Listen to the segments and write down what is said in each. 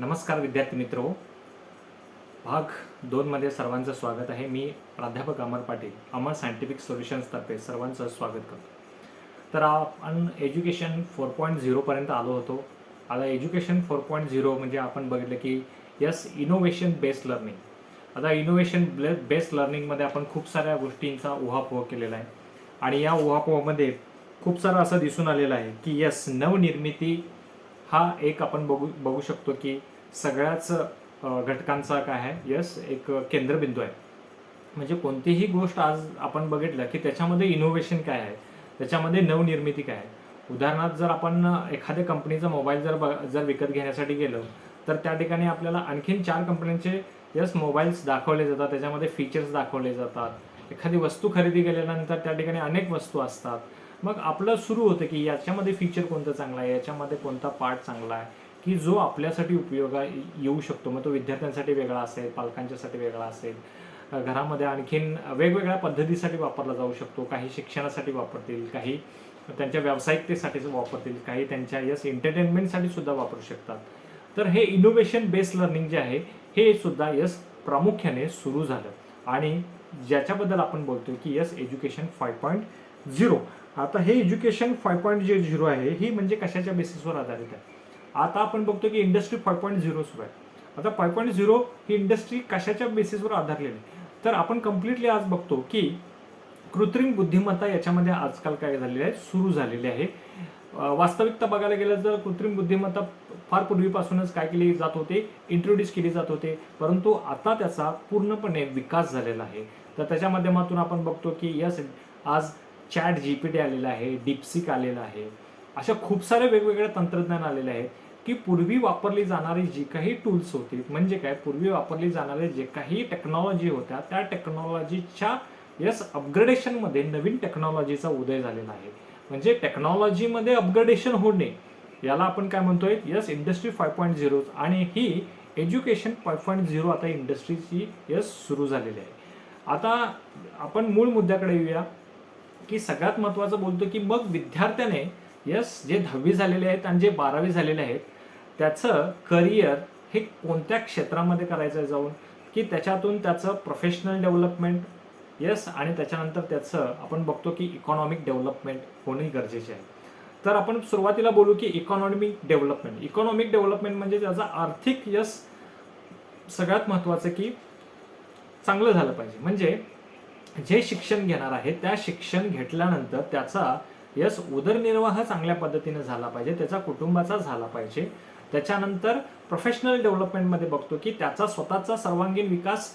नमस्कार विद्यार्थी मित्रो. भाग दोनमध्ये सर्वांचं स्वागत आहे. मी प्राध्यापक अमर पाटील अमर सायंटिफिक सोल्युशन्सतर्फे सर्वांचं स्वागत करतो. तर आपण एज्युकेशन फोर पॉईंट झिरोपर्यंत आलो होतो. आता एज्युकेशन फोर पॉईंट झिरो म्हणजे आपण बघितलं की यस इनोव्हेशन बेस्ड लर्निंग आता इनोव्हेशन बेस्ड लर्निंगमध्ये आपण खूप साऱ्या गोष्टींचा उहापोह केलेला आहे. आणि या उहापोहामध्ये खूप सारं असं दिसून आलेलं आहे की यस नवनिर्मिती हा एक आपण बघू बघू शकतो की सगळ्याच घटकांचा काय आहे? यस एक केंद्रबिंदू आहे. म्हणजे कोणतीही गोष्ट आज आपण बघितलं की त्याच्यामध्ये इनोव्हेशन काय आहे? त्याच्यामध्ये नवनिर्मिती काय आहे? उदाहरणार्थ जर आपण एखाद्या कंपनीचा मोबाईल जर ब- जर विकत घेण्यासाठी गेलो तर त्या ठिकाणी आपल्याला आणखीन चार कंपन्यांचे यस मोबाईल्स दाखवले जातात. त्याच्यामध्ये फीचर्स दाखवले जातात. एखादी वस्तू खरेदी केल्यानंतर त्या ठिकाणी अनेक वस्तू असतात. मग आपलं सुरू होतं की याच्यामध्ये फीचर कोणतं चांगलं आहे याच्यामध्ये कोणता पार्ट चांगला आहे की जो आपल्यासाठी उपयोगा येऊ शकतो. मग तो विद्यार्थ्यांसाठी वेगळा असेल पालकांच्यासाठी वेगळा असेल घरामध्ये आणखीन वेगवेगळ्या पद्धतीसाठी वापरला जाऊ शकतो. काही शिक्षणासाठी वापरतील काही त्यांच्या व्यावसायिकतेसाठी वापरतील काही त्यांच्या यस एंटरटेनमेंटसाठी सुद्धा वापरू शकतात. तर हे इनोव्हेशन बेस्ड लर्निंग जे आहे हे सुद्धा यस प्रामुख्याने सुरू झालं. आणि ज्याच्याबद्दल आपण बोलतो की yes education five point zero आता हे एज्युकेशन फाय पॉईंट जे झिरो आहे. ही म्हणजे कशाच्या बेसिसवर आधारित आहे? आता आपण बघतो की इंडस्ट्री फाय पॉईंट झिरो सुरू आहे. आता फाय पॉईंट झिरो ही इंडस्ट्री कशाच्या बेसिसवर आधारलेली आहे? तर आपण कम्प्लिटली आज बघतो की कृत्रिम बुद्धिमत्ता याच्यामध्ये आजकाल काय झालेली आहे? सुरू झालेली आहे. वास्तविकता बघायला गेलं तर कृत्रिम बुद्धिमत्ता फार पूर्वीपासूनच काय केली जात होते? इंट्रोड्यूस केली जात होते. परंतु आता त्याचा पूर्णपणे विकास झालेला आहे. तर त्याच्या माध्यमातून आपण बघतो की यस आज चॅट जी पी टी आलेला आहे डिप्सिक आलेला आहे अशा खूप सारे वेगवेगळे तंत्रज्ञान आलेले आहेत की पूर्वी वापरली जाणारी जी काही टूल्स होती म्हणजे काय? पूर्वी वापरली जाणारे जे काही टेक्नॉलॉजी होत्या त्या टेक्नॉलॉजीच्या यस अपग्रेडेशनमध्ये नवीन टेक्नॉलॉजीचा उदय झालेला आहे. म्हणजे टेक्नॉलॉजीमध्ये अपग्रेडेशन होणे याला आपण काय म्हणतोय? Yes industry five point zero आणि ही एज्युकेशन फाय पॉईंट झिरो आता इंडस्ट्रीची यस सुरू झालेली आहे. आता आपण मूळ मुद्द्याकडे येऊया. की सगळ्यात महत्त्वाचं बोलतो की मग विद्यार्थ्याने यस जे दहावी झालेले आहेत आणि जे बारावी झालेले आहेत त्याचं करिअर हे कोणत्या क्षेत्रामध्ये करायचं आहे जाऊन? की त्याच्यातून त्याचं प्रोफेशनल डेव्हलपमेंट यस आणि त्याच्यानंतर त्याचं आपण बघतो की इकॉनॉमिक डेव्हलपमेंट होणे गरजेचे आहे. तर आपण सुरुवातीला बोलू की इकॉनॉमिक डेव्हलपमेंट इकॉनॉमिक डेव्हलपमेंट म्हणजे त्याचा आर्थिक यस सगळ्यात महत्त्वाचं की चांगलं झालं पाहिजे. म्हणजे जे शिक्षण घेणार आहे त्या शिक्षण घेतल्यानंतर त्याचा यस उदरनिर्वाह चांगल्या पद्धतीने झाला पाहिजे त्याचा कुटुंबाचा झाला पाहिजे. त्याच्यानंतर प्रोफेशनल डेव्हलपमेंटमध्ये बघतो की त्याचा स्वतःचा सर्वांगीण विकास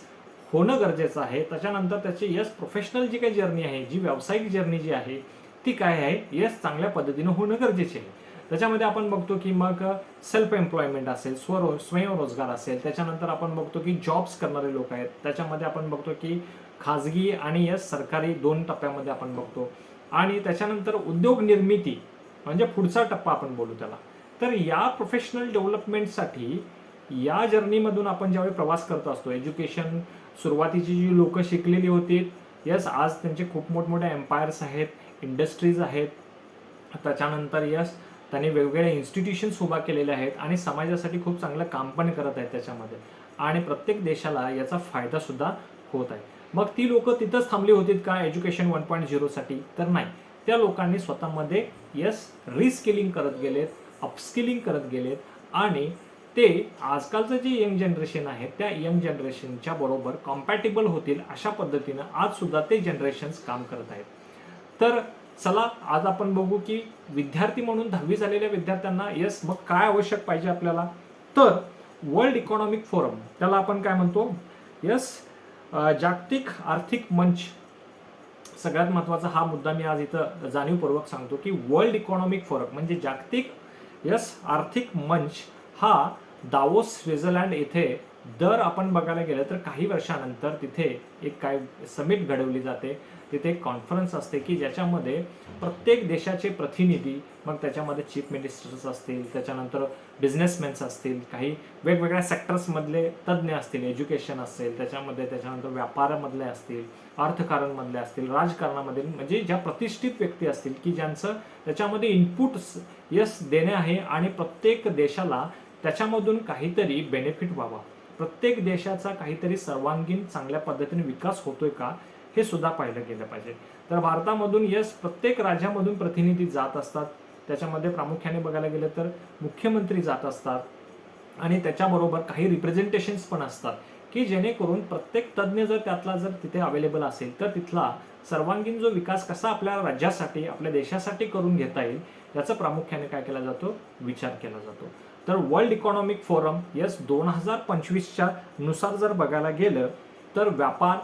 होणं गरजेचं आहे. त्याच्यानंतर त्याची यस प्रोफेशनल जी काही जर्नी आहे जी व्यावसायिक जर्नी जी आहे ती काय आहे? यस चांगल्या पद्धतीनं होणं गरजेचे आहे. त्याच्यामध्ये आपण बघतो की मग सेल्फ एम्प्लॉयमेंट असेल स्वरो स्वयंरोजगार असेल त्याच्यानंतर आपण बघतो की जॉब्स करणारे लोक आहेत त्याच्यामध्ये आपण बघतो की खाजगी आणि यस सरकारी दोन टप्प्यामध्ये आपण बघतो. आणि त्याच्यानंतर उद्योग निर्मिती म्हणजे पुढचा टप्पा आपण बोलू त्याला. तर या प्रोफेशनल डेव्हलपमेंटसाठी या जर्नीमधून आपण ज्यावेळी प्रवास करत असतो एज्युकेशन सुरुवातीची जी लोक शिकलेली होती यस आज त्यांचे खूप मोठमोठे एम्पायर्स आहेत इंडस्ट्रीज आहेत. त्याच्यानंतर यस त्यांनी वेगवेगळ्या इन्स्टिट्यूशन्स उभा केलेले आहेत आणि समाजासाठी खूप चांगलं काम पण करत आहेत त्याच्यामध्ये. आणि प्रत्येक देशाला याचा फायदासुद्धा होत आहे. मग ती लोक तिथंच थांबली होतीत का एज्युकेशन वन पॉईंट झिरोसाठी तर नाही. त्या लोकांनी स्वतःमध्ये यस रिस्किलिंग करत गेलेत अपस्किलिंग करत गेलेत आणि ते आजकालचं जे यंग जनरेशन आहे त्या यंग जनरेशनच्या बरोबर कॉम्पॅटेबल होतील अशा पद्धतीनं आजसुद्धा ते जनरेशन्स काम करत आहेत. तर चला आज आपण बघू की विद्यार्थी म्हणून दहावी झालेल्या विद्यार्थ्यांना यस मग काय आवश्यक पाहिजे आपल्याला? तर वर्ल्ड इकॉनॉमिक फोरम त्याला आपण काय म्हणतो? यस जागतिक आर्थिक मंच. सगळ्यात महत्त्वाचा हा मुद्दा मी आज इथं जाणीवपूर्वक सांगतो की वर्ल्ड इकॉनॉमिक फोरम म्हणजे जागतिक यस आर्थिक मंच हा दावोस स्वित्झर्लंड येथे दर आपण बघायला गेलं तर काही वर्षानंतर तिथे एक काय समिट घडवली जाते. तिथे एक कॉन्फरन्स असते की ज्याच्यामध्ये प्रत्येक देशाचे प्रतिनिधी मग त्याच्यामध्ये चीफ मिनिस्टर्स असतील त्याच्यानंतर बिझनेसमॅन्स असतील काही वेगवेगळ्या सेक्टर्समधले तज्ज्ञ असतील एज्युकेशन असेल त्याच्यामध्ये त्याच्यानंतर व्यापारामधले असतील अर्थकारणमधले असतील राजकारणामधील म्हणजे ज्या प्रतिष्ठित व्यक्ती असतील की ज्यांचं त्याच्यामध्ये इनपुट्स यस देणे आहे आणि प्रत्येक देशाला त्याच्यामधून काहीतरी बेनिफिट व्हावा. प्रत्येक देशाचा काहीतरी सर्वांगीण चांगल्या पद्धतीने विकास होतोय का हे सुद्धा पाहिलं गेलं पाहिजे. तर भारतामधून यस प्रत्येक राज्यामधून प्रतिनिधी जात असतात. त्याच्यामध्ये प्रामुख्याने बघायला गेलं तर मुख्यमंत्री जात असतात. आणि त्याच्याबरोबर काही रिप्रेझेंटेशन्स पण असतात की जेणेकरून प्रत्येक तज्ज्ञ जर त्यातला जर तिथे अवेलेबल असेल तर तिथला सर्वांगीण जो विकास कसा आपल्या राज्यासाठी आपल्या देशासाठी करून घेता येईल याचा प्रामुख्याने काय केला जातो? विचार केला जातो. तर वर्ल्ड इकॉनॉमिक फोरम यस दोन हजार पंचवीसच्या नुसार जर बघायला गेलं तर व्यापार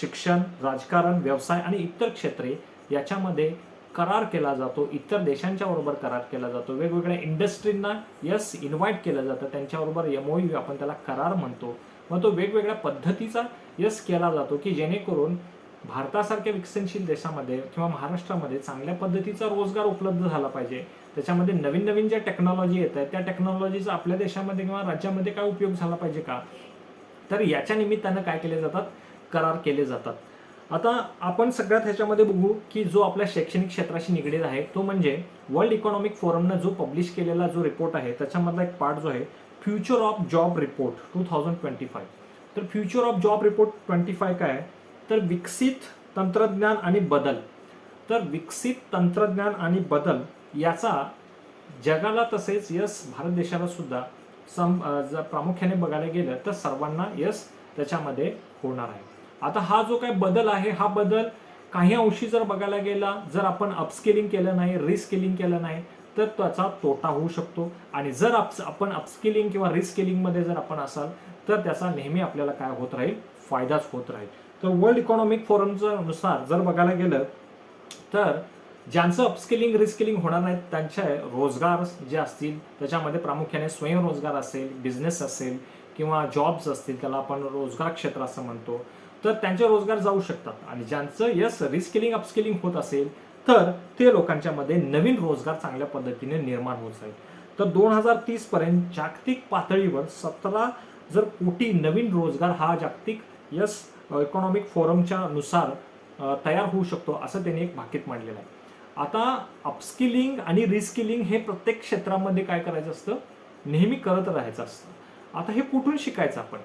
शिक्षण राजकारण व्यवसाय आणि इतर क्षेत्रे याच्यामध्ये करार केला जातो. इतर देशांच्या बरोबर करार केला जातो. वेगवेगळ्या इंडस्ट्रींना यस इन्व्हाइट केलं जातं. त्यांच्याबरोबर एमओयू आपण त्याला करार म्हणतो. मग तो वेगवेगळ्या पद्धतीचा यस केला जातो की जेणेकरून भारतासारख्या विकसनशील देशामध्ये किंवा महाराष्ट्रामध्ये चांगल्या पद्धतीचा रोजगार उपलब्ध झाला पाहिजे. त्याच्यामध्ये नवीन नवीन ज्या टेक्नॉलॉजी येत आहेत त्या टेक्नॉलॉजीचा आपल्या देशामध्ये किंवा राज्यामध्ये काय उपयोग झाला पाहिजे का? तर याच्या निमित्तानं काय केले जातात? करार केले जातात. आता आपण सगळ्यात ह्याच्यामध्ये बघू की जो आपल्या शैक्षणिक क्षेत्राशी निगडीत आहे तो म्हणजे वर्ल्ड इकॉनॉमिक फोरमनं जो पब्लिश केलेला जो रिपोर्ट आहे त्याच्यामधला एक पार्ट जो आहे future of job report two thousand twenty five तर future of job report twenty five काय आहे? तर विकसित तंत्रज्ञान आणि बदल. तर विकसित तंत्रज्ञान आणि बदल याचा जगाला तसेच यस भारत देशाला सुद्धा सम जर प्रामुख्याने बघायला गेलं तर सर्वांना यस त्याच्यामध्ये होणार आहे. आता हा जो काही बदल आहे हा बदल काही अंशी जर बघायला गेला जर आपण अपस्किलिंग केलं नाही रिस्किलिंग केलं नाही तर त्याचा तोटा होऊ शकतो. आणि जर अप्स आपण अपस्किलिंग किंवा रिस्किलिंगमध्ये जर आपण असाल तर त्याचा नेहमी आपल्याला काय होत राहील? फायदाच होत राहील. तर वर्ल्ड इकॉनॉमिक फोरमच्या नुसार जर बघायला गेलं तर ज्यांचं अपस्किलिंग रिस्किलिंग होणार नाही त्यांचे रोजगार जे असतील त्याच्यामध्ये प्रामुख्याने स्वयंरोजगार असेल बिझनेस असेल किंवा जॉब्स असतील त्याला आपण रोजगार क्षेत्र असं म्हणतो तर त्यांचे रोजगार जाऊ शकतात. आणि ज्यांचं यस रिस्किलिंग अपस्किलिंग होत असेल तर ते लोकांच्यामध्ये नवीन रोजगार चांगल्या पद्धतीने निर्माण होत जाईल. तर दोन हजार तीसपर्यंत जागतिक पातळीवर सतरा जर कोटी नवीन रोजगार हा जागतिक यस इकॉनॉमिक फोरमच्या नुसार तयार होऊ शकतो असं त्यांनी एक भाकीत मांडलेलं आहे. आता अपस्किलिंग आणि रिस्किलिंग हे प्रत्येक क्षेत्रामध्ये काय करायचं असतं? नेहमी करत राहायचं असतं. आता हे कुठून शिकायचं आपण?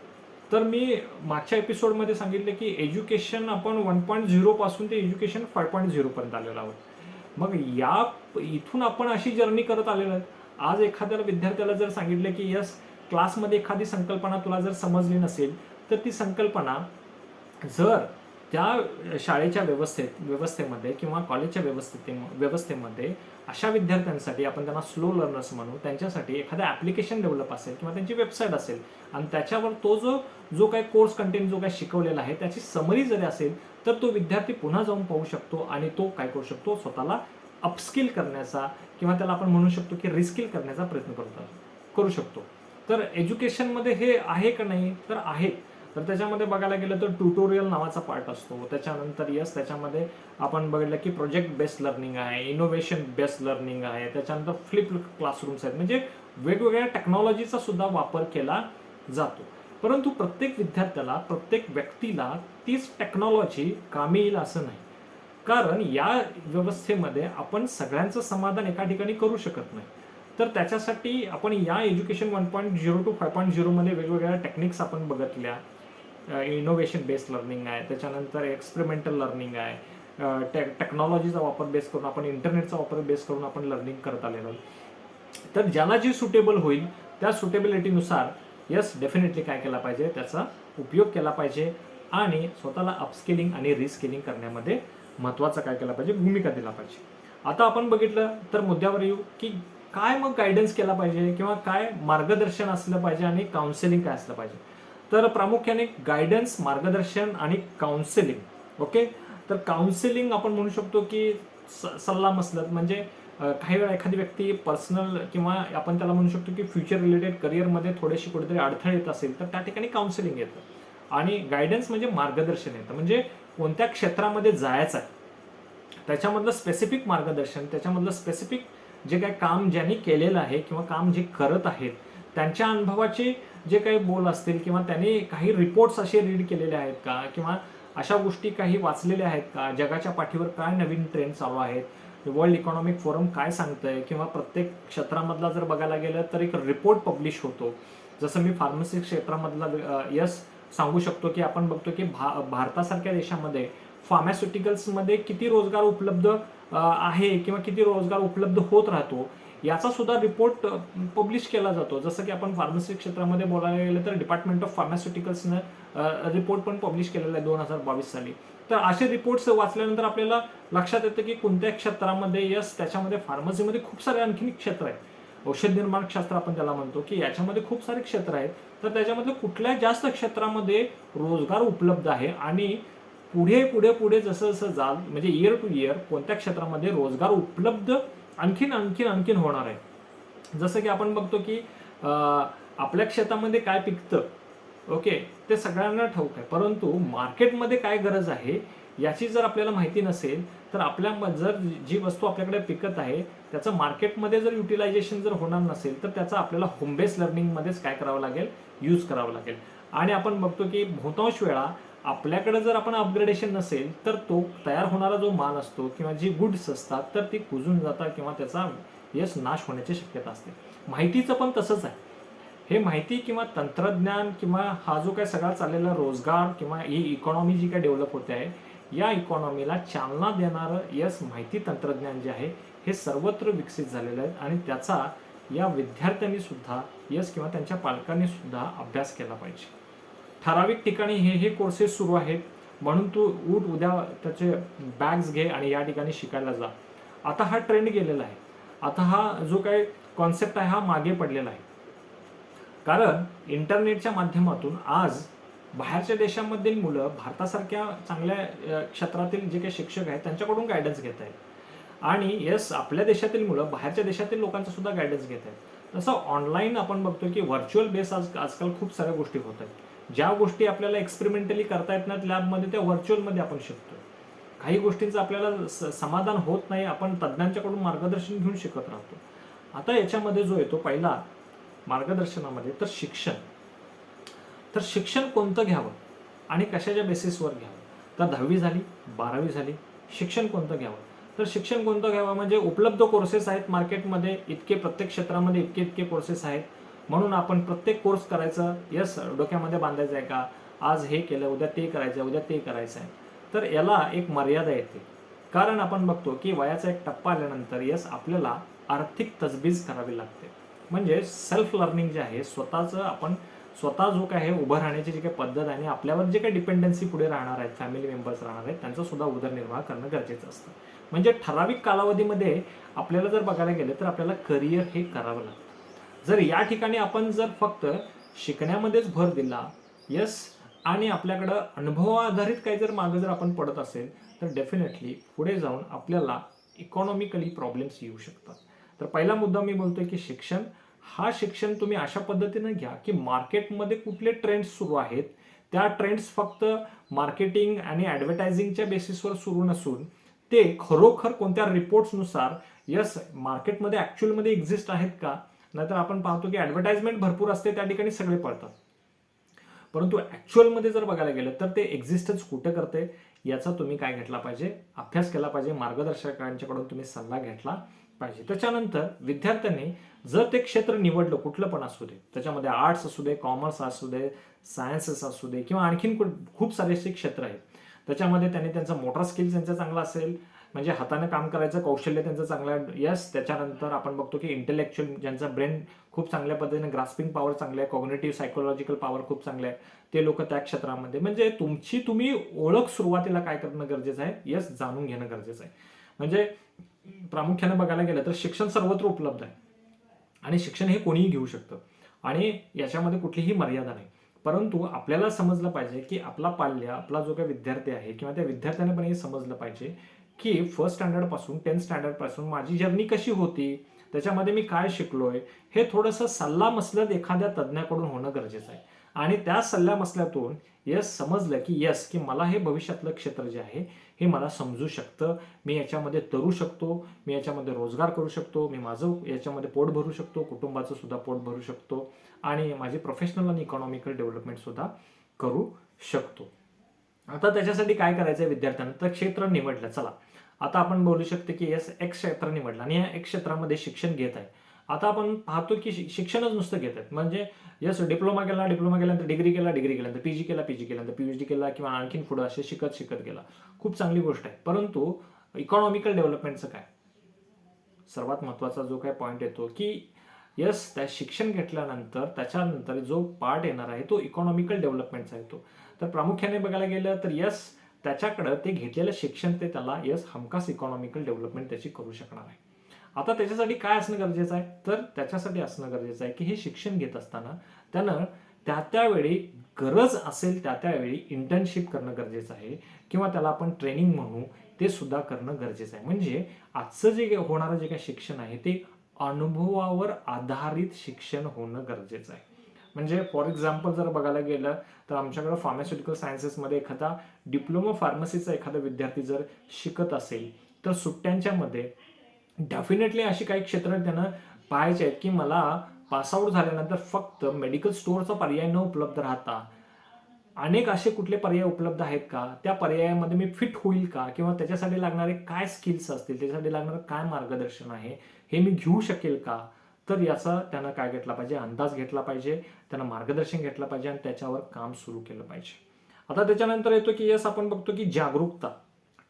तर मी मागच्या एपिसोडमध्ये सांगितलं की एज्युकेशन आपण वन पॉईंट झिरोपासून ते एज्युकेशन फाय पॉईंट झिरोपर्यंत आलेलं आलेलो आहोत. मग या इथून आपण अशी जर्नी करत आलेलो आहोत. आज एखाद्या विद्यार्थ्याला जर सांगितलं की यस क्लासमध्ये एखादी संकल्पना तुला जर समजली नसेल तर ती संकल्पना जर त्या शाळेच्या व्यवस्थेत व्यवस्थेमध्ये किंवा कॉलेजच्या व्यवस्थेते व्यवस्थेमध्ये अशा विद्यार्थ्यांसाठी आपण त्यांना स्लो लर्नर्स म्हणू त्यांच्यासाठी एखादं ॲप्लिकेशन डेव्हलप असेल किंवा त्यांची वेबसाईट असेल आणि त्याच्यावर तो जो जो काही कोर्स कंटेंट जो काही शिकवलेला आहे त्याची समरी जरी असेल तर तो विद्यार्थी पुन्हा जाऊन पाहू शकतो आणि तो काय करू शकतो? स्वतःला अपस्किल करण्याचा किंवा त्याला आपण म्हणू शकतो की रिस्किल करण्याचा प्रयत्न करतो करू शकतो. तर एज्युकेशनमध्ये हे आहे का नाही? तर आहे. तर त्याच्यामध्ये बघायला गेलं तर ट्युटोरियल नावाचा पार्ट असतो. त्याच्यानंतर यस त्याच्यामध्ये आपण बघितलं की प्रोजेक्ट बेस्ड लर्निंग आहे इनोव्हेशन बेस्ड लर्निंग आहे. त्याच्यानंतर फ्लिप क्लासरूम्स आहेत. म्हणजे वेगवेगळ्या टेक्नॉलॉजीचा सुद्धा वापर केला जातो. परंतु प्रत्येक विद्यार्थ्याला प्रत्येक व्यक्तीला तीच टेक्नॉलॉजी कामी येईल असं नाही. कारण या व्यवस्थेमध्ये आपण सगळ्यांचं समाधान एका ठिकाणी करू शकत नाही. तर त्याच्यासाठी आपण या education one point zero two five point झिरोमध्ये वेगवेगळ्या टेक्निक्स आपण बघितल्या. इनोव्हेशन बेस्ड लर्निंग आहे. त्याच्यानंतर एक्सपेरिमेंटल लर्निंग आहे. टे टेक्नॉलॉजीचा वापर बेस करून आपण इंटरनेटचा वापर बेस करून आपण लर्निंग करत आलेलो तर ज्याला जी सुटेबल होईल त्या सुटेबिलिटीनुसार यस डेफिनेटली काय केला पाहिजे त्याचा उपयोग केला पाहिजे आणि स्वतःला अपस्किलिंग आणि रिस्किलिंग करण्यामध्ये महत्त्वाचं काय केला पाहिजे भूमिका दिला पाहिजे. आता आपण बघितलं तर मुद्द्यावर येऊ की काय मग गायडन्स केला पाहिजे किंवा काय मार्गदर्शन असलं पाहिजे आणि काउन्सिलिंग काय असलं पाहिजे. तर प्रामुख्याने गायडन्स मार्गदर्शन आणि काउन्सिलिंग ओके तर काउन्सिलिंग आपण म्हणू शकतो की स- सल्ला मसलत म्हणजे काही वेळा एखादी व्यक्ती पर्सनल किंवा आपण त्याला म्हणू शकतो की फ्युचर रिलेटेड करिअरमध्ये थोडेसे कुठेतरी अडथळे येत असेल तर त्या ठिकाणी काउन्सिलिंग येतं. आणि गायडन्स म्हणजे मार्गदर्शन येतं. म्हणजे कोणत्या क्षेत्रामध्ये जायचं आहे त्याच्यामधलं स्पेसिफिक मार्गदर्शन त्याच्यामधलं स्पेसिफिक जे काही काम ज्यांनी केलेलं आहे किंवा काम जे करत आहेत त्यांच्या अनुभवाची जे काही बोल असतील किंवा त्यांनी काही रिपोर्ट्स असे रीड केलेले आहेत का? किंवा अशा गोष्टी काही वाचलेल्या आहेत का? जगाच्या पाठीवर काय नवीन ट्रेंड चालू आहेत? वर्ल्ड इकॉनॉमिक फोरम काय सांगतंय? किंवा प्रत्येक क्षेत्रामधला जर बघायला गेलं तर एक रिपोर्ट पब्लिश होतो. जसं मी फार्मसी क्षेत्रामधला यस सांगू शकतो की आपण बघतो की भा भारतासारख्या देशामध्ये फार्मास्युटिकल्समध्ये किती रोजगार उपलब्ध आहे किंवा किती रोजगार उपलब्ध होत राहतो? याचा सुद्धा रिपोर्ट पब्लिश केला जातो. जसं की आपण फार्मसी क्षेत्रामध्ये बोलायला गेलं तर डिपार्टमेंट ऑफ फार्मास्युटिकल्सनं रिपोर्ट पण पब्लिश केलेला आहे दोन हजार बावीस साली. तर असे रिपोर्ट्स वाचल्यानंतर आपल्याला लक्षात येतं की कोणत्या क्षेत्रामध्ये यस त्याच्यामध्ये फार्मसीमध्ये खूप सारे आणखी क्षेत्र आहेत. औषध निर्माण शास्त्र आपण त्याला म्हणतो की याच्यामध्ये खूप सारे क्षेत्र आहेत. तर त्याच्यामध्ये कुठल्या जास्त क्षेत्रामध्ये रोजगार उपलब्ध आहे आणि पुढे पुढे पुढे जसं जसं जाल म्हणजे इयर टू इयर कोणत्या क्षेत्रामध्ये रोजगार उपलब्ध आणखीन आणखीन आणखीन होणार आहे. जसं की आपण बघतो की आपल्या क्षेत्रामध्ये काय पिकतं ओके ते सगळ्यांना ठाऊक आहे. परंतु मार्केटमध्ये काय गरज आहे याची जर आपल्याला माहिती नसेल तर आपल्या जर जी वस्तू आपल्याकडे पिकत आहे त्याचं मार्केटमध्ये जर युटिलायझेशन जर होणार नसेल तर त्याचा आपल्याला होम बेस लर्निंगमध्येच काय करावं लागेल? यूज करावं लागेल. आणि आपण बघतो की बहुतांश वेळा आपल्याकडे जर आपण अपग्रेडेशन नसेल तर तो तयार होणारा जो माल असतो किंवा जी गुड्स असतात तर ती कुजून जातात किंवा त्याचा यश नाश होण्याची शक्यता असते. माहितीचं पण तसंच आहे. हे माहिती किंवा तंत्रज्ञान किंवा हा जो काय सगळा चाललेला रोजगार किंवा ही इकॉनॉमी जी काय डेव्हलप होते आहे या इकॉनॉमीला चालना देणारं यस माहिती तंत्रज्ञान जे आहे हे सर्वत्र विकसित झालेलं आहे आणि त्याचा या विद्यार्थ्यांनी सुद्धा यस किंवा त्यांच्या पालकांनी सुद्धा अभ्यास केला पाहिजे. ठराविक ठिकाणी हे हे कोर्सेस सुरू आहेत. म्हणून तू उठ उद्या त्याचे बॅग्स घे आणि या ठिकाणी शिकायला जा. आता हा ट्रेंड गेलेला आहे. आता हा जो काही कॉन्सेप्ट आहे हा मागे पडलेला आहे. कारण इंटरनेटच्या माध्यमातून आज बाहेरच्या देशामधील मुलं भारतासारख्या चांगल्या क्षेत्रातील जे काही शिक्षक आहेत त्यांच्याकडून गायडन्स घेत आहेत. आणि येस आपल्या देशातील मुलं बाहेरच्या देशातील लोकांचा सुद्धा गायडन्स घेत आहेत. तसं ऑनलाईन आपण बघतो की व्हर्च्युअल बेस आज आजकाल खूप साऱ्या गोष्टी होत आहेत. ज्या गोष्टी आपल्याला एक्सपेरिमेंटली करता येत नाहीत लॅबमध्ये त्या व्हर्च्युअलमध्ये आपण शिकतो काही गोष्टींचं आपल्याला स- समाधान होत नाही आपण तज्ज्ञांच्याकडून मार्गदर्शन घेऊन शिकत राहतो. आता याच्यामध्ये जो येतो पहिला मार्गदर्शनामध्ये तर शिक्षण. तर शिक्षण कोणतं घ्यावं आणि कशाच्या बेसिसवर घ्यावं? तर दहावी झाली बारावी झाली शिक्षण कोणतं घ्यावं? तर शिक्षण कोणतं घ्यावं? म्हणजे उपलब्ध कोर्सेस आहेत मार्केटमध्ये इतके प्रत्येक क्षेत्रामध्ये इतके इतके कोर्सेस आहेत. म्हणून आपण प्रत्येक कोर्स करायचं यस डोक्यामध्ये बांधायचं आहे का? आज हे केलं उद्या ते करायचं उद्या ते करायचं आहे तर याला एक मर्यादा येते. कारण आपण बघतो की वयाचा एक टप्पा आल्यानंतर यस आपल्याला आर्थिक तजबीज करावी लागते. म्हणजे सेल्फ लर्निंग जे आहे स्वतःचं आपण स्वतः जो काय आहे उभं राहण्याची जी काही पद्धत आहे आणि आपल्यावर जे काही डिपेंडन्सी पुढे राहणार आहेत फॅमिली मेंबर्स राहणार आहेत त्यांचा सुद्धा उदरनिर्वाह करणं गरजेचं असतं. म्हणजे ठराविक कालावधीमध्ये आपल्याला जर बघायला गेलं तर आपल्याला करिअर हे करावं लागतं. जर या ठिकाणी आपण जर फक्त शिकण्यामध्येच भर दिला यस आणि आपल्याकडं अनुभवाधारित काही जर मागं जर आपण पडत असेल तर डेफिनेटली पुढे जाऊन आपल्याला इकॉनॉमिकली प्रॉब्लेम्स येऊ शकतात. तर पहिला मुद्दा मी बोलतोय की शिक्षण. हा शिक्षण तुम्ही अशा पद्धतीनं घ्या की मार्केटमध्ये कुठले ट्रेंड्स सुरू आहेत त्या ट्रेंड्स फक्त मार्केटिंग आणि ॲडव्हर्टायझिंगच्या बेसिसवर सुरू नसून ते खरोखर कोणत्या रिपोर्ट्सनुसार यस मार्केटमध्ये ॲक्च्युअलमध्ये एक्झिस्ट आहेत का नाहीतर आपण पाहतो की ॲडव्हर्टाइजमेंट भरपूर असते त्या ठिकाणी सगळे पळतात. परंतु ॲक्च्युअलमध्ये जर बघायला गेलं तर ते एक्झिस्टन्स कुठं करते याचा तुम्ही काय घेतला पाहिजे? अभ्यास केला पाहिजे मार्गदर्शकांच्याकडून तुम्ही सल्ला घेतला पाहिजे. त्याच्यानंतर विद्यार्थ्यांनी जर ते क्षेत्र निवडलं कुठलं पण असू दे त्याच्यामध्ये आर्ट्स असू दे कॉमर्स असू दे सायन्सेस असू दे किंवा आणखीन खूप सारे असे क्षेत्र आहेत. त्याच्यामध्ये त्यांनी त्यांचा मोटर स्किल त्यांचा चांगला असेल म्हणजे हाताने काम करायचं कौशल्य त्यांचं चांगलं आहे. यस त्याच्यानंतर आपण बघतो की इंटेलेक्च्युअल ज्यांचा ब्रेन खूप चांगल्या पद्धतीने ग्रास्पिंग पॉवर चांगलं आहे कॉग्नेटिव्ह सायकोलॉजिकल पॉवर खूप चांगलं आहे ते लोक त्या क्षेत्रामध्ये. म्हणजे तुमची तुम्ही ओळख सुरुवातीला काय करणं गरजेचं आहे? यस जाणून घेणं गरजेचं आहे. म्हणजे प्रामुख्याने बघायला गेलं तर शिक्षण सर्वत्र उपलब्ध आहे. आणि शिक्षण हे कोणीही घेऊ शकतं. आणि याच्यामध्ये कुठलीही मर्यादा नाही. परंतु आपल्याला समजलं पाहिजे की आपला पाल्य आपला जो काही विद्यार्थी आहे किंवा त्या विद्यार्थ्याने पण हे समजलं पाहिजे की फर्स्ट स्टँडर्डपासून टेन्थ स्टँडर्डपासून माझी जर्नी कशी होती त्याच्यामध्ये मी काय शिकलोय हे थोडंसं सल्ला मसलत एखाद्या तज्ज्ञाकडून होणं गरजेचं आहे. आणि त्या सल्ला मसल्यातून यस समजलं की यस की मला हे भविष्यातलं क्षेत्र जे आहे हे मला समजू शकतं. मी याच्यामध्ये तरू शकतो मी याच्यामध्ये रोजगार करू शकतो मी माझं याच्यामध्ये पोट भरू शकतो कुटुंबाचं सुद्धा पोट भरू शकतो आणि माझी प्रोफेशनल आणि इकॉनॉमिकल डेव्हलपमेंट सुद्धा करू शकतो. आता त्याच्यासाठी काय करायचं आहे विद्यार्थ्यांना? तर क्षेत्र निवडलं. चला. आता आपण बोलू शकतो की यस एक्स क्षेत्र निवडलं आणि या एक क्षेत्रामध्ये शिक्षण घेत आहे. आता आपण पाहतो की शि- शिक्षणच नुसतं घेत आहेत. म्हणजे यस डिप्लोमा केला डिप्लोमा केल्यानंतर डिग्री केला डिग्री केल्यानंतर पीजी केला पी जी केल्यानंतर पीएचडी केला किंवा आणखीन पुढं असे शिकत शिकत गेला. खूप चांगली गोष्ट आहे. परंतु इकॉनॉमिकल डेव्हलपमेंटचं काय? सर्वात महत्त्वाचा जो काय पॉईंट येतो की यस त्या शिक्षण घेतल्यानंतर त्याच्यानंतर जो पार्ट येणार आहे तो इकॉनॉमिकल डेव्हलपमेंटचा येतो. तर प्रामुख्याने बघायला गेलं तर यस त्याच्याकडं ते घेतलेलं शिक्षण ते त्याला यस हमखास इकॉनॉमिकल डेव्हलपमेंट त्याची करू शकणार आहे. आता त्याच्यासाठी काय असणं गरजेचं आहे? तर त्याच्यासाठी असणं गरजेचं आहे की हे शिक्षण घेत असताना त्यानं त्या त्यावेळी गरज असेल त्या त्यावेळी इंटर्नशिप करणं गरजेचं आहे किंवा त्याला आपण ट्रेनिंग म्हणू ते सुद्धा करणं गरजेचं आहे. म्हणजे आजचं जे होणारं जे काही शिक्षण आहे ते अनुभवावर आधारित शिक्षण होणं गरजेचं आहे. म्हणजे फॉर एक्झाम्पल जर बघायला गेलं तर आमच्याकडे फार्मास्युटिकल सायन्सेसमध्ये एखादा डिप्लोमा फार्मसीचा एखादा विद्यार्थी जर शिकत असेल तर सुट्ट्यांच्यामध्ये डेफिनेटली अशी काही क्षेत्र त्यांना पाहायचे आहेत की मला पासआउट झाल्यानंतर फक्त मेडिकल स्टोअरचा पर्याय न उपलब्ध राहता अनेक असे कुठले पर्याय उपलब्ध आहेत का? त्या पर्यायामध्ये मी फिट होईल का? किंवा त्याच्यासाठी लागणारे काय स्किल्स असतील? त्याच्यासाठी लागणारं काय मार्गदर्शन आहे? हे मी घेऊ शकेल का? तर याचा त्यांना काय घेतला पाहिजे? अंदाज घेतला पाहिजे. त्यांना मार्गदर्शन घेतलं पाहिजे आणि त्याच्यावर काम सुरू केलं पाहिजे. आता त्याच्यानंतर येतो की यस आपण बघतो की जागरूकता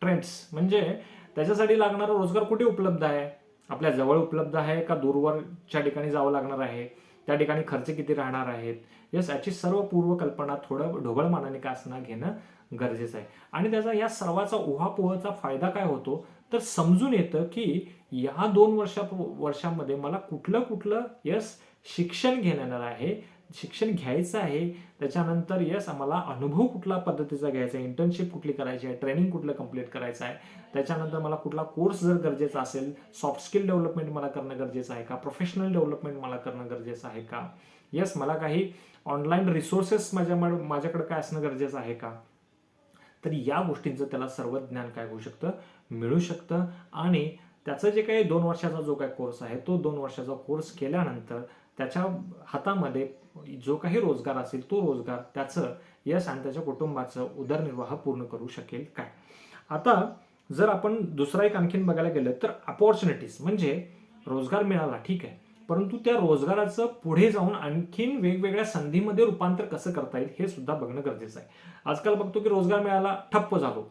ट्रेंड्स. म्हणजे त्याच्यासाठी लागणारा रोजगार कुठे उपलब्ध आहे? आपल्या जवळ उपलब्ध आहे का दूरवरच्या ठिकाणी जावं लागणार आहे? त्या ठिकाणी खर्च किती राहणार आहेत? यस याची सर्व पूर्वकल्पना थोडं ढोबळमानाने का असणं घेणं गरजेचं आहे. आणि त्याचा या सर्वाचा उहापोहाचा फायदा काय होतो? तर समजून येतं की या दोन वर्षा वर्षामध्ये मला कुठलं कुठलं यस शिक्षण घेणार आहे शिक्षण घ्यायचं आहे त्याच्यानंतर यस आम्हाला अनुभव कुठला पद्धतीचा घ्यायचा आहे इंटर्नशिप कुठली करायची आहे ट्रेनिंग कुठलं कंप्लीट करायचं आहे त्याच्यानंतर मला कुठला कोर्स जर गरजेचा असेल सॉफ्ट स्किल डेव्हलपमेंट मला करणं गरजेचं आहे का प्रोफेशनल डेव्हलपमेंट मला करणं गरजेचं आहे का येस मला काही ऑनलाईन रिसोर्सेस माझ्या माझ्याकडे काय असणं गरजेचं आहे का तर या गोष्टींचं त्याला सर्व ज्ञान काय होऊ शकतं मिळू शकतं आणि त्याचं जे काही दोन वर्षाचा जो काही कोर्स आहे तो दोन वर्षाचा कोर्स केल्यानंतर त्याच्या हातामध्ये जो काही रोजगार असेल तो रोजगार त्याचं यश आणि त्याच्या कुटुंबाचं उदरनिर्वाह पूर्ण करू शकेल काय? आता जर आपण दुसरा एक आणखीन बघायला गेलं तर अपॉर्च्युनिटीज म्हणजे रोजगार मिळाला ठीक आहे. परंतु त्या रोजगाराचं पुढे जाऊन आणखीन वेगवेगळ्या संधीमध्ये रूपांतर कसं करता येईल हे सुद्धा बघणं गरजेचं आहे. आजकाल बघतो की रोजगार मिळाला ठप्प झालो.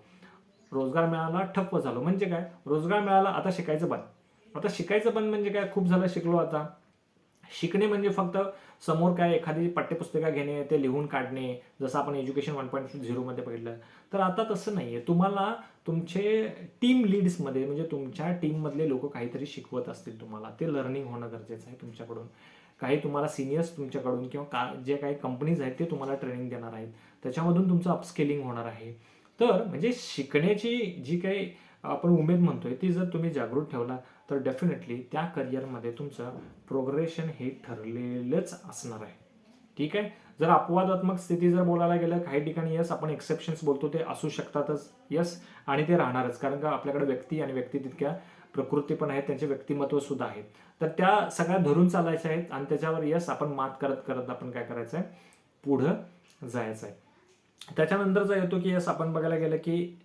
रोजगार मिळाला ठप्प झालो. म्हणजे काय? रोजगार मिळाला आता शिकायचं बंद. आता शिकायचं बंद म्हणजे काय? खूप झालं शिकलो आता. शिकणे म्हणजे फक्त समोर काय एखादी पाठ्यपुस्तिका घेणे ते लिहून काढणे जसं आपण एज्युकेशन वन पॉईंट झिरोमध्ये बघितलं. तर आता तसं नाही आहे तुम्हाला तुमचे टीम लीड्समध्ये म्हणजे तुमच्या टीममधले लोक काहीतरी शिकवत असतील तुम्हाला. ते लर्निंग होणं गरजेचं आहे तुमच्याकडून. काही तुम्हाला सिनियर्स तुमच्याकडून किंवा का जे काही कंपनीज आहेत ते तुम्हाला ट्रेनिंग देणार आहेत. त्याच्यामधून तुमचं अपस्केलिंग होणार आहे. तर म्हणजे शिकण्याची जी काही आपण उमेद म्हणतोय ती जर तुम्ही जागृत ठेवला तर डेफिनेटली त्या करिअरमध्ये तुमचं प्रोग्रेशन हे ठरलेलंच असणार आहे. ठीक आहे? जर अपवादात्मक स्थिती जर बोलायला गेलं काही ठिकाणी यस आपण एक्सेप्शन्स बोलतो ते असू शकतातच यस आणि ते राहणारच. कारण का आपल्याकडे व्यक्ती आणि व्यक्ती तितक्या प्रकृती पण आहेत त्यांचे व्यक्तिमत्व सुद्धा आहेत तर त्या सगळ्या धरून चालायच्या आहेत आणि त्याच्यावर यस आपण मात करत करत आपण काय करायचं आहे पुढं जायचं आहे त्याच्यानंतरचा येतो की यस आपण बघायला गेलं की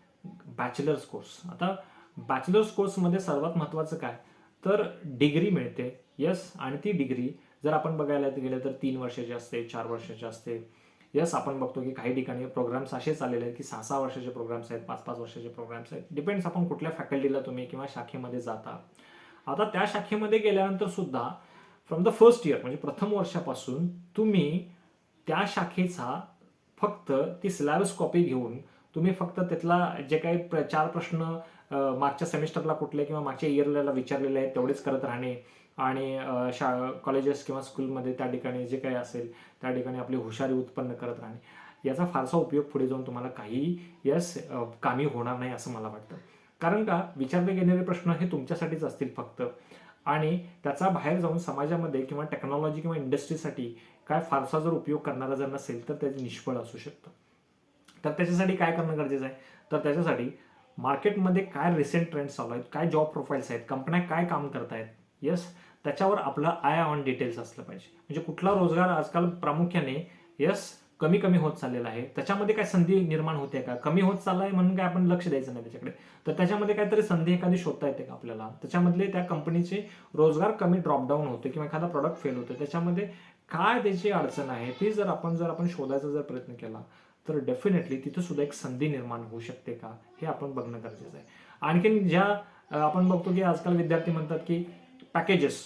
बॅचलर्स कोर्स आता बॅचलर्स कोर्समध्ये सर्वात महत्त्वाचं काय? तर डिग्री मिळते. यस आणि ती डिग्री जर आपण बघायला गेलं तर तीन वर्षाची असते चार वर्षाची असते. यस आपण बघतो की काही ठिकाणी प्रोग्राम्स असे चाललेले आहेत की सहा सहा वर्षाचे प्रोग्राम्स आहेत पाच पाच वर्षाचे प्रोग्राम्स आहेत. डिपेंड्स आपण कुठल्या फॅकल्टीला तुम्ही किंवा शाखेमध्ये जाता. आता त्या शाखेमध्ये गेल्यानंतर सुद्धा फ्रॉम द फर्स्ट इयर म्हणजे प्रथम वर्षापासून तुम्ही त्या शाखेचा फक्त ती सिलॅबस कॉपी घेऊन तुम्ही फक्त त्यातला जे काही प्र चार प्रश्न मागच्या सेमिस्टरला कुठले किंवा मागच्या इयरला विचारलेले आहेत तेवढेच करत राहणे. आणि शा कॉलेजेस किंवा स्कूलमध्ये त्या ठिकाणी जे काही असेल त्या ठिकाणी आपली हुशारी उत्पन्न करत राहणे. याचा फारसा उपयोग पुढे जाऊन तुम्हाला काही यस कामी होणार नाही असं मला वाटतं. कारण का? विचारले गेलेले प्रश्न हे तुमच्यासाठीच असतील फक्त. आणि त्याचा बाहेर जाऊन समाजामध्ये किंवा टेक्नॉलॉजी किंवा इंडस्ट्रीसाठी काय फारसा जर उपयोग करणारा जर नसेल तर त्याचे निष्फळ असू शकतं. तर त्याच्यासाठी काय करणं गरजेचं आहे? तर त्याच्यासाठी मार्केटमध्ये काय रिसेंट ट्रेंड्स चालू आहेत काय जॉब प्रोफाईल्स आहेत कंपन्या काय काम करतायत येस त्याच्यावर आपलं आय ऑन डिटेल्स असलं पाहिजे. म्हणजे कुठला रोजगार आजकाल प्रामुख्याने यस कमी कमी होत चाललेला आहे. त्याच्यामध्ये काय संधी निर्माण होते का? कमी होत चाललाय म्हणून काय आपण लक्ष द्यायचं नाही त्याच्याकडे. तर त्याच्यामध्ये काहीतरी संधी एखादी शोधता येते का आपल्याला? त्याच्यामधले त्या कंपनीचे रोजगार कमी ड्रॉपडाऊन होते किंवा एखादा प्रॉडक्ट फेल होतो त्याच्यामध्ये काय त्याची अडचण आहे ती जर आपण जर आपण शोधायचा जर प्रयत्न केला तर डेफिनेटली तिथं सुद्धा एक संधी निर्माण होऊ शकते का हे आपण बघणं गरजेचं आहे. आणखीन ज्या आपण बघतो की आजकाल विद्यार्थी म्हणतात की पॅकेजेस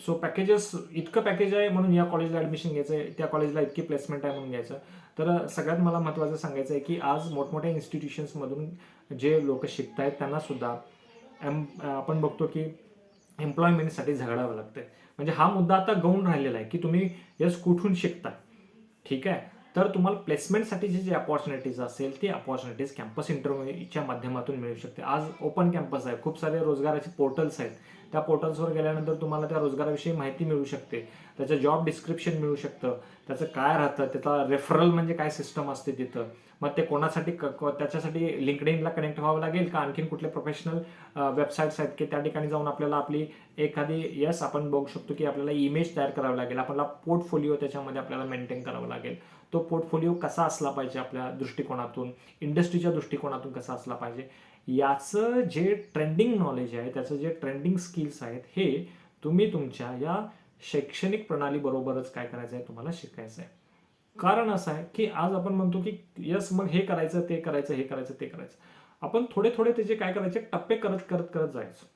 सो पॅकेजेस इतकं पॅकेज आहे म्हणून या कॉलेजला ॲडमिशन घ्यायचं आहे त्या कॉलेजला इतकी प्लेसमेंट आहे म्हणून घ्यायचं. तर सगळ्यात मला महत्त्वाचं सांगायचं आहे की आज मोठमोठ्या इन्स्टिट्यूशन्समधून जे लोक शिकत आहेत त्यांनासुद्धा एम आपण बघतो की एम्प्लॉयमेंटसाठी झगडावं लागतंय. म्हणजे हा मुद्दा आता गौण राहिलेला आहे की तुम्ही यस कुठून शिकता ठीक आहे? तर तुम्हाला प्लेसमेंटसाठीची जी अपॉर्च्युनिटीज असेल ती अपॉर्च्युनिटीज कॅम्पस इंटरव्ह्यूच्या माध्यमातून मिळू शकते. आज ओपन कॅम्पस आहे खूप सारे रोजगाराचे पोर्टल्स आहेत. त्या पोर्टल्सवर गेल्यानंतर तुम्हाला त्या रोजगाराविषयी माहिती मिळू शकते. त्याचं जॉब डिस्क्रिप्शन मिळू शकतं. त्याचं काय राहतं? त्याचा रेफरल म्हणजे काय सिस्टम असते तिथं? मग ते कोणासाठी क- क- त्याच्यासाठी कनेक्ट व्हावं लागेल का? आणखीन कुठले प्रोफेशनल वेबसाईट्स आहेत की त्या ठिकाणी जाऊन आपल्याला आपली एखादी यस आपण बघू शकतो की आपल्याला इमेज तयार करावं लागेल. आपल्याला पोर्टफोलिओ त्याच्यामध्ये आपल्याला मेंटेन करावं लागेल. तो पोर्टफोलिओ कसा असला पाहिजे आपल्या दृष्टिकोनातून? इंडस्ट्रीच्या दृष्टिकोनातून कसा असला पाहिजे? याचं जे ट्रेंडिंग नॉलेज आहे त्याचं जे ट्रेंडिंग स्किल्स आहेत हे तुम्ही तुमच्या या शैक्षणिक प्रणालीबरोबरच काय करायचं आहे तुम्हाला शिकायचं आहे. कारण असं आहे की आज आपण म्हणतो की यस मग हे करायचं ते करायचं हे करायचं ते करायचं. आपण थोडे थोडे त्याचे काय करायचे टप्पे करत करत करत जायचं.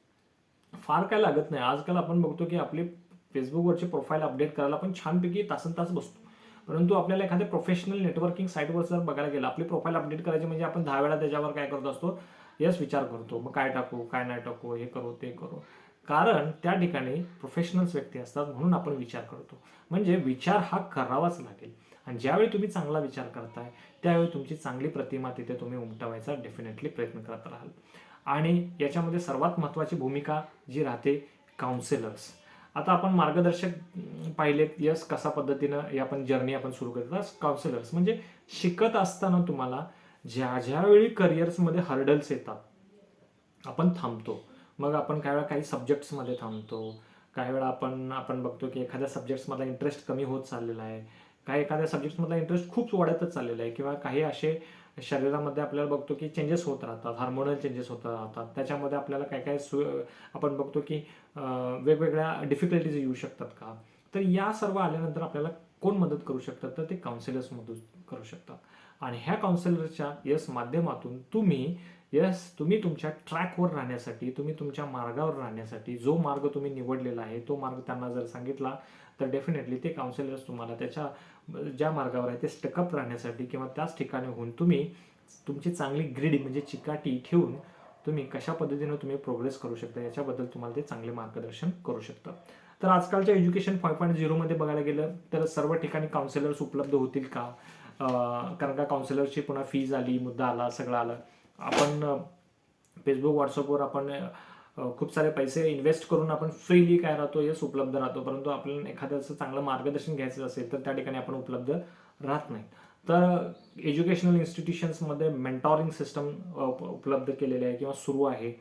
फार काय लागत नाही. आजकाल आपण बघतो की आपली फेसबुकवरची प्रोफाईल अपडेट करायला आपण छानपैकी तासन तास बसतो. परंतु आपल्याला एखाद्या प्रोफेशनल नेटवर्किंग साईटवर जर बघायला गेलं आपली प्रोफाईल अपडेट करायची म्हणजे आपण दहा वेळा त्याच्यावर काय करत असतो यस विचार करतो मग काय टाकू काय नाही टाकू हे करू ते करू. कारण त्या ठिकाणी प्रोफेशनल्स व्यक्ती असतात म्हणून आपण विचार करतो. म्हणजे विचार हा करावाच लागेल. आणि ज्यावेळी तुम्ही चांगला विचार करताय त्यावेळी तुमची चांगली प्रतिमा तिथे तुम्ही उमटवायचा डेफिनेटली प्रयत्न करत राहाल. आणि याच्यामध्ये सर्वात महत्त्वाची भूमिका जी राहते काउन्सिलर्स आता आपण मार्गदर्शक पाहिलेत यस कसा पद्धतीनं आपण जर्नी आपण सुरू करतात काउन्सिलर्स म्हणजे शिकत असताना तुम्हाला ज्या ज्यावेळी करिअर्समध्ये हर्डल्स येतात आपण थांबतो. मग आपण काही वेळा काही सब्जेक्ट्समध्ये थांबतो. काही वेळा आपण आपण बघतो की एखाद्या सब्जेक्ट्समधला इंटरेस्ट कमी होत चाललेला आहे. काही एखाद्या सब्जेक्ट्समधला इंटरेस्ट खूप वाढतच चाललेला आहे. किंवा काही असे शरीरामध्ये आपल्याला बघतो की चेंजेस होत राहतात हार्मोनल चेंजेस होत राहतात. त्याच्यामध्ये आपल्याला काय काय सु आपण बघतो की वेगवेगळ्या डिफिकल्टीज येऊ शकतात का? तर या सर्व आल्यानंतर आपल्याला कोण मदत करू शकतात तर ते काउन्सिलर्स मदत करू शकतात. आणि ह्या काउन्सिलरच्या यस माध्यमातून तुम्ही यस तुम्ही तुमच्या ट्रॅकवर राहण्यासाठी तुम्ही तुमच्या मार्गावर राहण्यासाठी जो मार्ग तुम्ही निवडलेला आहे तो मार्ग त्यांना जर सांगितला तर डेफिनेटली ते काउन्सिलर्स तुम्हाला त्याच्या ज्या मार्गावर आहे ते स्टकअप राहण्यासाठी किंवा त्याच ठिकाणी होऊन तुम्ही तुमची चांगली ग्रीड म्हणजे चिकाटी ठेवून तुम्ही कशा पद्धतीनं तुम्ही प्रोग्रेस करू शकता याच्याबद्दल तुम्हाला ते चांगले मार्गदर्शन करू शकतं. तर आजकालच्या एज्युकेशन फाय पॉईंट झिरोमध्ये बघायला गेलं तर सर्व ठिकाणी काउन्सिलर्स उपलब्ध होतील का? कारण का काउन्सिलरची पुन्हा फीज आली मुद्दा आला सगळं आलं. आपण फेसबुक व्हॉट्सअपवर आपण खूप सारे पैसे इन्व्हेस्ट करून आपण फ्रीली काय राहतो यस उपलब्ध राहतो. परंतु आपल्याला एखाद्याचं चांगलं मार्गदर्शन घ्यायचं असेल तर त्या ठिकाणी आपण उपलब्ध राहत नाही. तर एज्युकेशनल इन्स्टिट्यूशन्समध्ये मेंटॉरिंग सिस्टम उपलब्ध केलेले आहे किंवा सुरू आहे.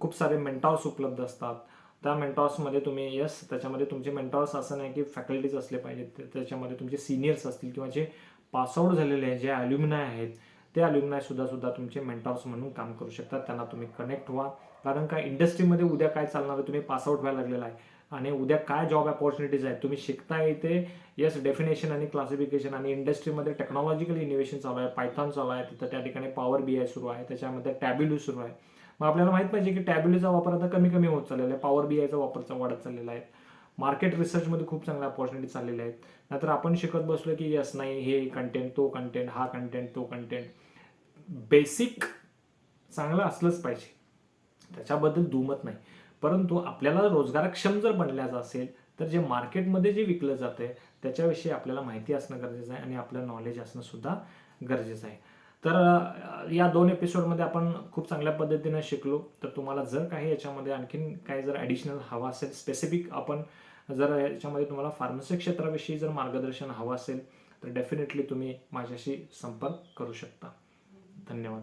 खूप सारे मेंटॉर्स उपलब्ध असतात. त्या मेंटॉर्समध्ये तुम्ही यस त्याच्यामध्ये तुमचे मेंटॉर्स असं नाही की फॅकल्टीज असले पाहिजेत. त्याच्यामध्ये तुमचे सिनियर्स असतील किंवा जे पासआउट झालेले जे अल्युमिनाय आहेत ते अल्युमिनाय सुद्धा सुद्धा तुमचे मेंटॉर्स म्हणून काम करू शकतात. त्यांना तुम्ही कनेक्ट व्हा. कारण का इंडस्ट्रीमध्ये उद्या काय चालणार आहे? तुम्ही पासआउट व्हायला लागलेला आहे. आणि उद्या काय जॉब अपॉर्च्युनिटीज आहेत? तुम्ही शिकताय इथे येस डेफिनेशन आणि क्लासिफिकेशन आणि इंडस्ट्रीमध्ये टेक्नॉलॉजिकल इनोव्हेशन चालू आहे. पायथॉन चालू आहे. तिथं त्या ठिकाणी पॉवर बी आय सुरू आहे. त्याच्यामध्ये टॅबिल्यू सुरू आहे. मग आपल्याला माहीत पाहिजे की टॅबिल्यूचा वापर आता कमी कमी होत चाललेला आहे. पॉवर बी आयचा वापर वाढत चाललेला आहे. मार्केट रिसर्चमध्ये खूप चांगल्या अपॉर्च्युनिटी चाललेल्या आहेत. नाहीतर आपण शिकत बसलो की यस नाही हे कंटेंट तो कंटेंट हा कंटेंट तो कंटेंट बेसिक चांगलं असलंच पाहिजे. त्याच्याबद्दल दुमत नाही. परंतु आपल्याला रोजगारक्षम जर बनल्याचं असेल तर जे मार्केटमध्ये जे विकलं जातं आहे त्याच्याविषयी आपल्याला माहिती असणं गरजेचं आहे आणि आपलं नॉलेज असणं सुद्धा गरजेचं आहे. तर या दोन एपिसोडमध्ये आपण खूप चांगल्या पद्धतीनं शिकलो. तर तुम्हाला जर काही याच्यामध्ये आणखीन काही जर ॲडिशनल हवा असेल स्पेसिफिक आपण जर याच्यामध्ये तुम्हाला फार्मसी क्षेत्राविषयी जर मार्गदर्शन हवं असेल तर डेफिनेटली तुम्ही माझ्याशी संपर्क करू शकता. धन्यवाद.